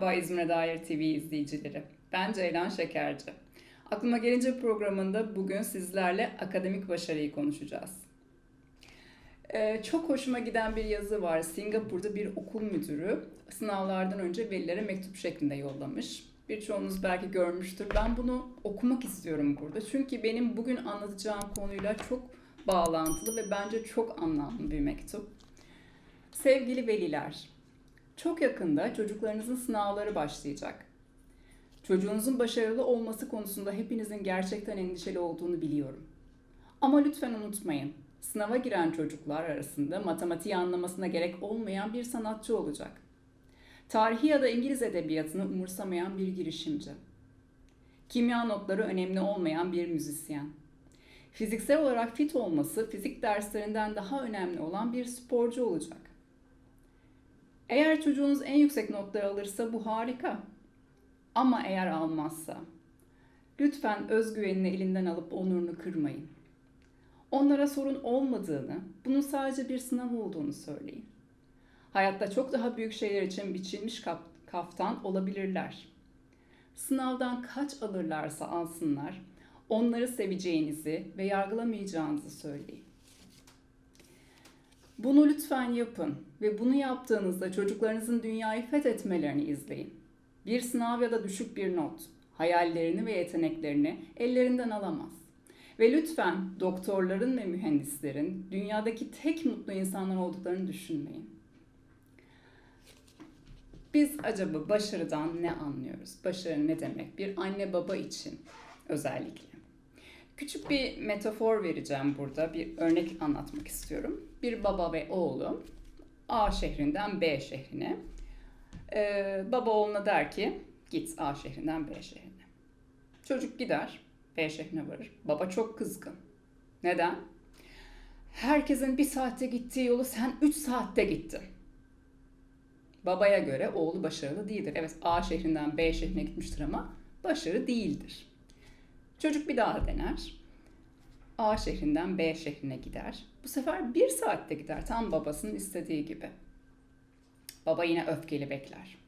Merhaba İzmir'e dair TV izleyicileri. Ben Ceylan Şekerci. Aklıma gelince programında bugün sizlerle akademik başarıyı konuşacağız. Ee, çok hoşuma giden bir yazı var. Singapur'da bir okul müdürü sınavlardan önce velilere mektup şeklinde yollamış. Birçoğunuz belki görmüştür. Ben bunu okumak istiyorum burada. Çünkü benim bugün anlatacağım konuyla çok bağlantılı ve bence çok anlamlı bir mektup. Sevgili veliler, çok yakında çocuklarınızın sınavları başlayacak. Çocuğunuzun başarılı olması konusunda hepinizin gerçekten endişeli olduğunu biliyorum. Ama lütfen unutmayın. Sınava giren çocuklar arasında matematiği anlamasına gerek olmayan bir sanatçı olacak. Tarihi ya da İngiliz edebiyatını umursamayan bir girişimci. Kimya notları önemli olmayan bir müzisyen. Fiziksel olarak fit olması fizik derslerinden daha önemli olan bir sporcu olacak. Eğer çocuğunuz en yüksek notları alırsa bu harika. Ama eğer almazsa lütfen özgüvenini elinden alıp onurunu kırmayın. Onlara sorun olmadığını, bunun sadece bir sınav olduğunu söyleyin. Hayatta çok daha büyük şeyler için biçilmiş kaftan olabilirler. Sınavdan kaç alırlarsa alsınlar, onları seveceğinizi ve yargılamayacağınızı söyleyin. Bunu lütfen yapın ve bunu yaptığınızda çocuklarınızın dünyayı fethetmelerini izleyin. Bir sınav ya da düşük bir not hayallerini ve yeteneklerini ellerinden alamaz. Ve lütfen doktorların ve mühendislerin dünyadaki tek mutlu insanlar olduklarını düşünmeyin. Biz acaba başarıdan ne anlıyoruz? Başarı ne demek? Bir anne baba için özellikle. Küçük bir metafor vereceğim burada. Bir örnek anlatmak istiyorum. Bir baba ve oğlu A şehrinden B şehrine. Ee, baba oğluna der ki git A şehrinden B şehrine. Çocuk gider B şehrine varır. Baba çok kızgın. Neden? Herkesin bir saatte gittiği yolu sen 3 saatte gittin. Babaya göre oğlu başarılı değildir. Evet A şehrinden B şehrine gitmiştir ama başarı değildir. Çocuk bir daha dener. A şehrinden B şehrine gider. Bu sefer bir saatte gider. Tam babasının istediği gibi. Baba yine öfkeli bekler.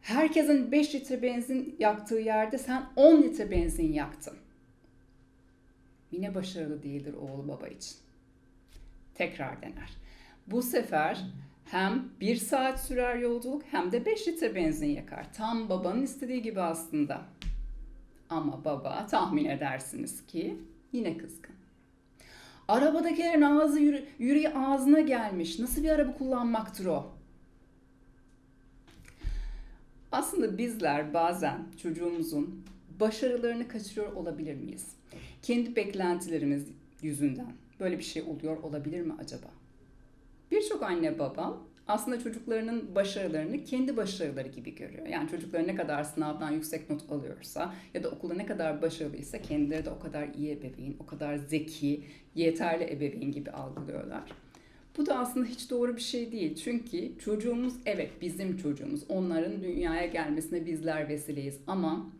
Herkesin 5 litre benzin yaktığı yerde sen 10 litre benzin yaktın. Yine başarılı değildir oğlu baba için. Tekrar dener. Bu sefer hem bir saat sürer yolculuk hem de 5 litre benzin yakar. Tam babanın istediği gibi aslında. Ama baba tahmin edersiniz ki yine kızgın. Arabadakilerin ağzı yürü, yüreği ağzına gelmiş. Nasıl bir araba kullanmaktır o? Aslında bizler bazen çocuğumuzun başarılarını kaçırıyor olabilir miyiz? Kendi beklentilerimiz yüzünden böyle bir şey oluyor olabilir mi acaba? Birçok anne baba aslında çocuklarının başarılarını kendi başarıları gibi görüyor. Yani çocukları ne kadar sınavdan yüksek not alıyorsa ya da okulda ne kadar başarılıysa kendileri de o kadar iyi ebeveyn, o kadar zeki, yeterli ebeveyn gibi algılıyorlar. Bu da aslında hiç doğru bir şey değil. Çünkü çocuğumuz evet bizim çocuğumuz. Onların dünyaya gelmesine bizler vesileyiz ama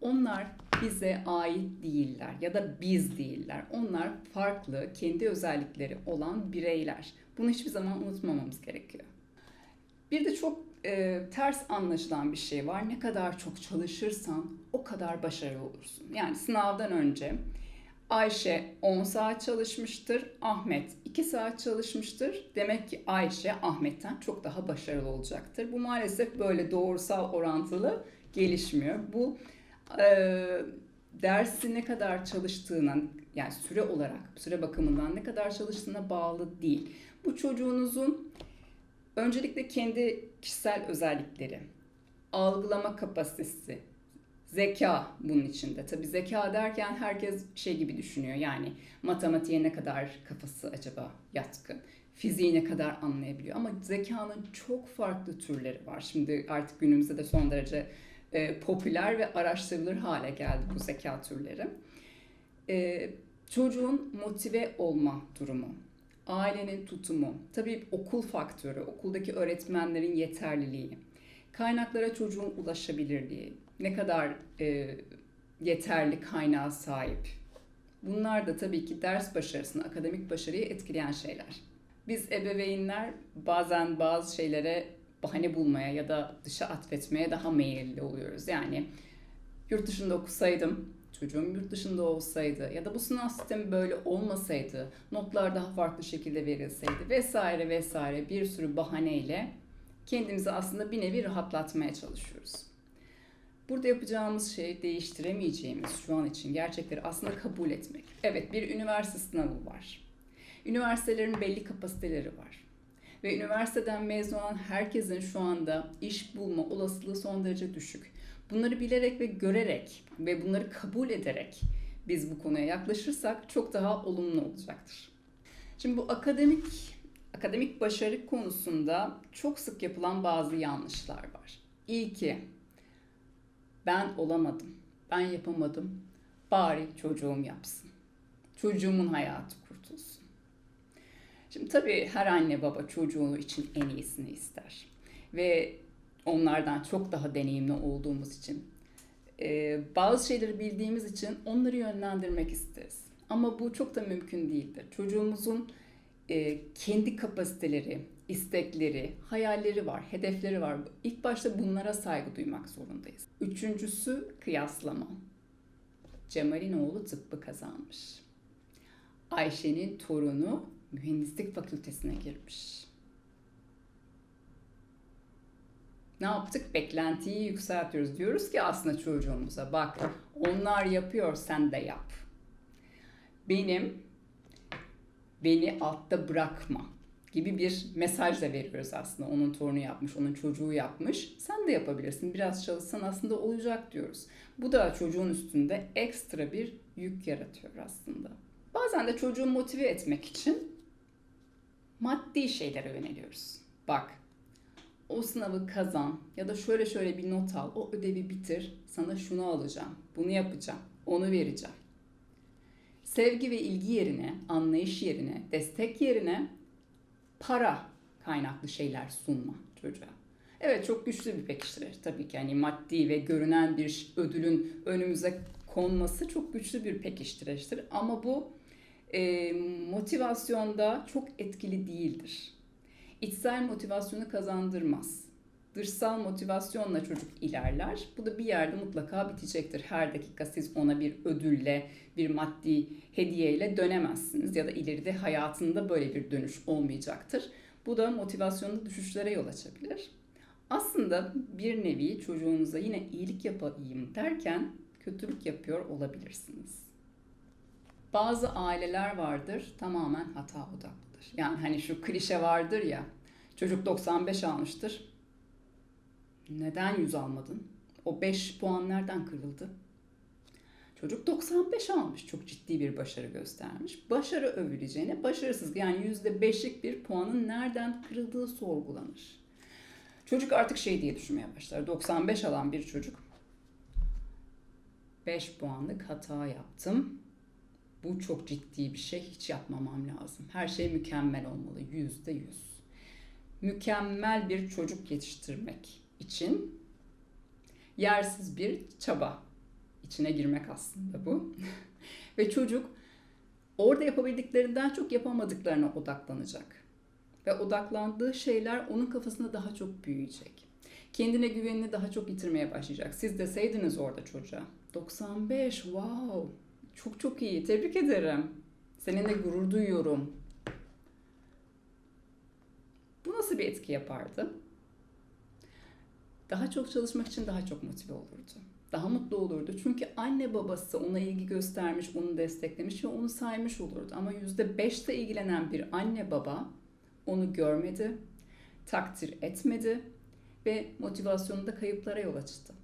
onlar bize ait değiller ya da biz değiller. Onlar farklı, kendi özellikleri olan bireyler. Bunu hiçbir zaman unutmamamız gerekiyor. Bir de çok e, ters anlaşılan bir şey var. Ne kadar çok çalışırsan o kadar başarılı olursun. Yani sınavdan önce Ayşe 10 saat çalışmıştır, Ahmet 2 saat çalışmıştır. Demek ki Ayşe Ahmet'ten çok daha başarılı olacaktır. Bu maalesef böyle doğrusal orantılı gelişmiyor. Bu e, dersi ne kadar çalıştığına yani süre olarak süre bakımından ne kadar çalıştığına bağlı değil. Bu çocuğunuzun öncelikle kendi kişisel özellikleri, algılama kapasitesi, zeka bunun içinde. Tabii zeka derken herkes şey gibi düşünüyor. Yani matematiğe ne kadar kafası acaba yatkın, fiziği ne kadar anlayabiliyor. Ama zekanın çok farklı türleri var. Şimdi artık günümüzde de son derece e, popüler ve araştırılır hale geldi bu zeka türleri. E, çocuğun motive olma durumu, ailenin tutumu, tabii okul faktörü, okuldaki öğretmenlerin yeterliliği, kaynaklara çocuğun ulaşabilirliği, ne kadar e, yeterli kaynağa sahip. Bunlar da tabii ki ders başarısını, akademik başarıyı etkileyen şeyler. Biz ebeveynler bazen bazı şeylere bahane bulmaya ya da dışa atfetmeye daha meyilli oluyoruz. Yani yurt dışında okusaydım, çocuğum yurt dışında olsaydı ya da bu sınav sistemi böyle olmasaydı, notlar daha farklı şekilde verilseydi vesaire vesaire bir sürü bahaneyle kendimizi aslında bir nevi rahatlatmaya çalışıyoruz. Burada yapacağımız şey değiştiremeyeceğimiz şu an için gerçekleri aslında kabul etmek. Evet bir üniversite sınavı var. Üniversitelerin belli kapasiteleri var. Ve üniversiteden mezun olan herkesin şu anda iş bulma olasılığı son derece düşük. Bunları bilerek ve görerek ve bunları kabul ederek biz bu konuya yaklaşırsak çok daha olumlu olacaktır. Şimdi bu akademik akademik başarı konusunda çok sık yapılan bazı yanlışlar var. İlki ben olamadım, ben yapamadım, bari çocuğum yapsın. Çocuğumun hayatı. Şimdi tabii her anne baba çocuğu için en iyisini ister. Ve onlardan çok daha deneyimli olduğumuz için e, bazı şeyleri bildiğimiz için onları yönlendirmek isteriz. Ama bu çok da mümkün değildir. Çocuğumuzun e, kendi kapasiteleri, istekleri, hayalleri var, hedefleri var. İlk başta bunlara saygı duymak zorundayız. Üçüncüsü kıyaslama. Cemal'in oğlu tıbbı kazanmış. Ayşe'nin torunu mühendislik fakültesine girmiş. Ne yaptık? Beklentiyi yükseltiyoruz. Diyoruz ki aslında çocuğumuza bak onlar yapıyor sen de yap. Benim beni altta bırakma gibi bir mesaj da veriyoruz aslında. Onun torunu yapmış, onun çocuğu yapmış. Sen de yapabilirsin. Biraz çalışsan aslında olacak diyoruz. Bu da çocuğun üstünde ekstra bir yük yaratıyor aslında. Bazen de çocuğu motive etmek için maddi şeylere yöneliyoruz. Bak o sınavı kazan ya da şöyle şöyle bir not al, o ödevi bitir, sana şunu alacağım, bunu yapacağım, onu vereceğim. Sevgi ve ilgi yerine, anlayış yerine, destek yerine para kaynaklı şeyler sunma çocuğa. Evet çok güçlü bir pekiştirir tabii ki. Yani maddi ve görünen bir ödülün önümüze konması çok güçlü bir pekiştireçtir. Ama bu e, motivasyonda çok etkili değildir. İçsel motivasyonu kazandırmaz. Dışsal motivasyonla çocuk ilerler. Bu da bir yerde mutlaka bitecektir. Her dakika siz ona bir ödülle, bir maddi hediyeyle dönemezsiniz ya da ileride hayatında böyle bir dönüş olmayacaktır. Bu da motivasyonda düşüşlere yol açabilir. Aslında bir nevi çocuğunuza yine iyilik yapayım derken kötülük yapıyor olabilirsiniz. Bazı aileler vardır tamamen hata odaklıdır. Yani hani şu klişe vardır ya çocuk 95 almıştır. Neden 100 almadın? O 5 puan nereden kırıldı? Çocuk 95 almış. Çok ciddi bir başarı göstermiş. Başarı övüleceğine başarısız yani %5'lik bir puanın nereden kırıldığı sorgulanır. Çocuk artık şey diye düşünmeye başlar. 95 alan bir çocuk 5 puanlık hata yaptım. Bu çok ciddi bir şey. Hiç yapmamam lazım. Her şey mükemmel olmalı. Yüzde yüz. Mükemmel bir çocuk yetiştirmek için yersiz bir çaba içine girmek aslında bu. Ve çocuk orada yapabildiklerinden çok yapamadıklarına odaklanacak. Ve odaklandığı şeyler onun kafasında daha çok büyüyecek. Kendine güvenini daha çok yitirmeye başlayacak. Siz deseydiniz orada çocuğa 95 wow çok çok iyi tebrik ederim. Seninle gurur duyuyorum. Bu nasıl bir etki yapardı? Daha çok çalışmak için daha çok motive olurdu. Daha mutlu olurdu. Çünkü anne babası ona ilgi göstermiş, onu desteklemiş ve onu saymış olurdu. Ama %5'te ilgilenen bir anne baba onu görmedi, takdir etmedi ve motivasyonunda kayıplara yol açtı.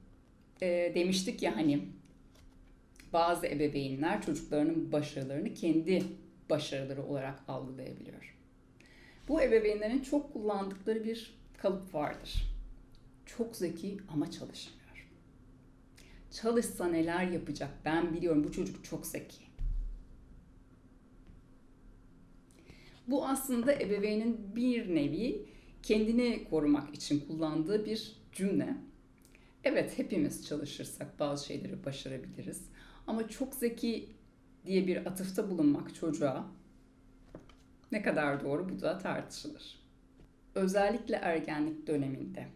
E, demiştik ya hani bazı ebeveynler çocuklarının başarılarını kendi başarıları olarak algılayabiliyor. Bu ebeveynlerin çok kullandıkları bir kalıp vardır. Çok zeki ama çalışmıyor. Çalışsa neler yapacak ben biliyorum bu çocuk çok zeki. Bu aslında ebeveynin bir nevi kendini korumak için kullandığı bir cümle. Evet hepimiz çalışırsak bazı şeyleri başarabiliriz. Ama çok zeki diye bir atıfta bulunmak çocuğa ne kadar doğru bu da tartışılır. özellikle ergenlik döneminde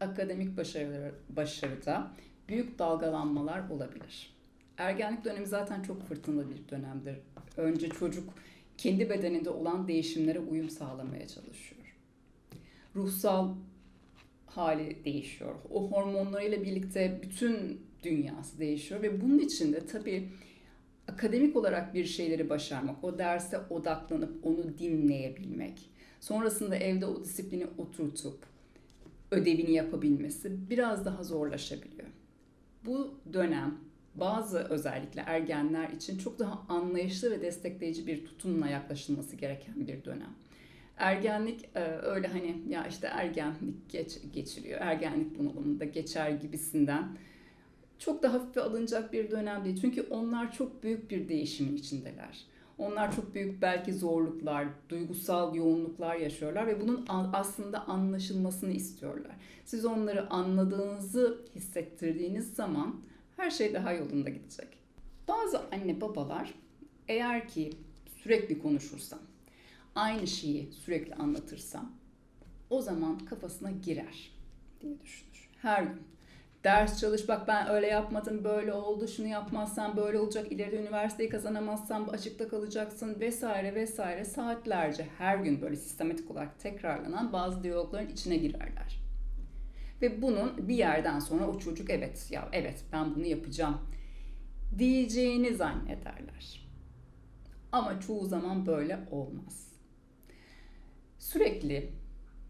akademik başarı, başarıda büyük dalgalanmalar olabilir. Ergenlik dönemi zaten çok fırtınalı bir dönemdir. Önce çocuk kendi bedeninde olan değişimlere uyum sağlamaya çalışıyor. Ruhsal hali değişiyor. O hormonlarıyla birlikte bütün dünyası değişiyor ve bunun için de tabii akademik olarak bir şeyleri başarmak, o derse odaklanıp onu dinleyebilmek, sonrasında evde o disiplini oturtup ödevini yapabilmesi biraz daha zorlaşabiliyor. Bu dönem bazı özellikle ergenler için çok daha anlayışlı ve destekleyici bir tutumla yaklaşılması gereken bir dönem. Ergenlik e, öyle hani ya işte ergenlik geç, geçiriyor, ergenlik bunalımında geçer gibisinden çok da hafife alınacak bir dönem değil. Çünkü onlar çok büyük bir değişimin içindeler. Onlar çok büyük belki zorluklar, duygusal yoğunluklar yaşıyorlar ve bunun aslında anlaşılmasını istiyorlar. Siz onları anladığınızı hissettirdiğiniz zaman her şey daha yolunda gidecek. Bazı anne babalar eğer ki sürekli konuşursam, aynı şeyi sürekli anlatırsam o zaman kafasına girer diye düşünür. Her gün ders çalış bak ben öyle yapmadım böyle oldu şunu yapmazsan böyle olacak ileride üniversiteyi kazanamazsan açıkta kalacaksın vesaire vesaire saatlerce her gün böyle sistematik olarak tekrarlanan bazı diyalogların içine girerler. Ve bunun bir yerden sonra o çocuk evet ya evet ben bunu yapacağım diyeceğini zannederler. Ama çoğu zaman böyle olmaz. Sürekli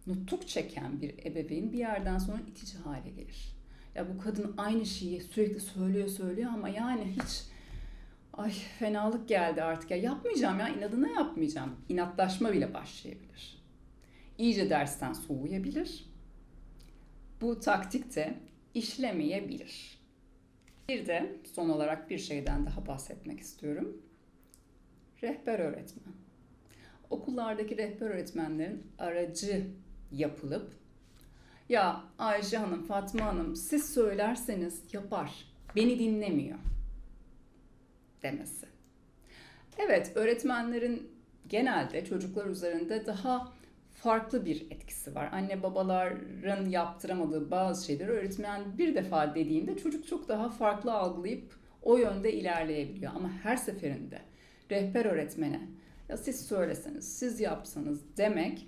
nutuk çeken bir ebeveyn bir yerden sonra itici hale gelir. Ya bu kadın aynı şeyi sürekli söylüyor söylüyor ama yani hiç ay fenalık geldi artık ya yapmayacağım ya inadına yapmayacağım. İnatlaşma bile başlayabilir. İyice dersten soğuyabilir. Bu taktik de işlemeyebilir. Bir de son olarak bir şeyden daha bahsetmek istiyorum. Rehber öğretmen. Okullardaki rehber öğretmenlerin aracı yapılıp ya Ayşe Hanım, Fatma Hanım siz söylerseniz yapar. Beni dinlemiyor demesi. Evet, öğretmenlerin genelde çocuklar üzerinde daha farklı bir etkisi var. Anne babaların yaptıramadığı bazı şeyleri öğretmen bir defa dediğinde çocuk çok daha farklı algılayıp o yönde ilerleyebiliyor. Ama her seferinde rehber öğretmene ya siz söyleseniz, siz yapsanız demek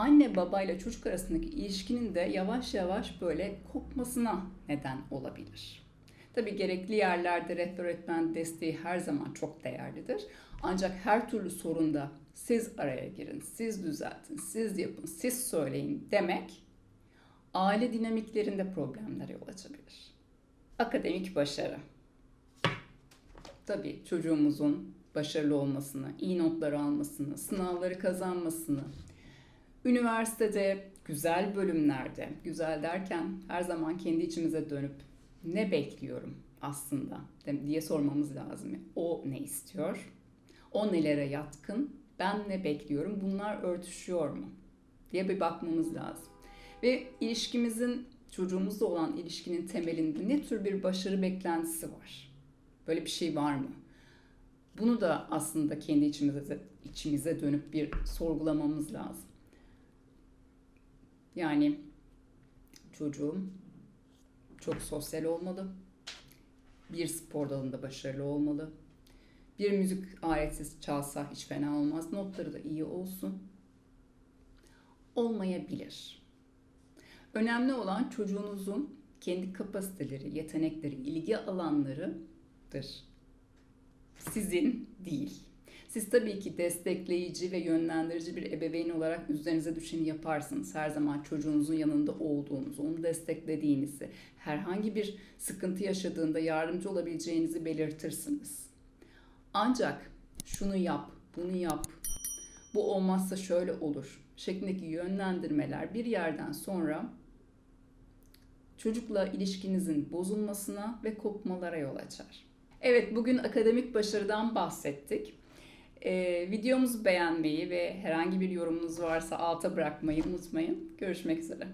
anne babayla çocuk arasındaki ilişkinin de yavaş yavaş böyle kopmasına neden olabilir. Tabii gerekli yerlerde rehber öğretmen desteği her zaman çok değerlidir. Ancak her türlü sorunda siz araya girin, siz düzeltin, siz yapın, siz söyleyin demek aile dinamiklerinde problemlere yol açabilir. Akademik başarı. Tabii çocuğumuzun başarılı olmasını, iyi notlar almasını, sınavları kazanmasını, üniversitede güzel bölümlerde, güzel derken her zaman kendi içimize dönüp ne bekliyorum aslında diye sormamız lazım. O ne istiyor? O nelere yatkın? Ben ne bekliyorum? Bunlar örtüşüyor mu? diye bir bakmamız lazım. Ve ilişkimizin çocuğumuzla olan ilişkinin temelinde ne tür bir başarı beklentisi var? Böyle bir şey var mı? Bunu da aslında kendi içimize içimize dönüp bir sorgulamamız lazım. Yani çocuğum çok sosyal olmalı. Bir spor dalında başarılı olmalı. Bir müzik aletsiz çalsa hiç fena olmaz. Notları da iyi olsun. Olmayabilir. Önemli olan çocuğunuzun kendi kapasiteleri, yetenekleri, ilgi alanlarıdır. Sizin değil. Siz tabii ki destekleyici ve yönlendirici bir ebeveyn olarak üzerinize düşeni yaparsınız. Her zaman çocuğunuzun yanında olduğunuzu, onu desteklediğinizi, herhangi bir sıkıntı yaşadığında yardımcı olabileceğinizi belirtirsiniz. Ancak şunu yap, bunu yap, bu olmazsa şöyle olur şeklindeki yönlendirmeler bir yerden sonra çocukla ilişkinizin bozulmasına ve kopmalara yol açar. Evet bugün akademik başarıdan bahsettik. Ee, videomuzu beğenmeyi ve herhangi bir yorumunuz varsa alta bırakmayı unutmayın. Görüşmek üzere.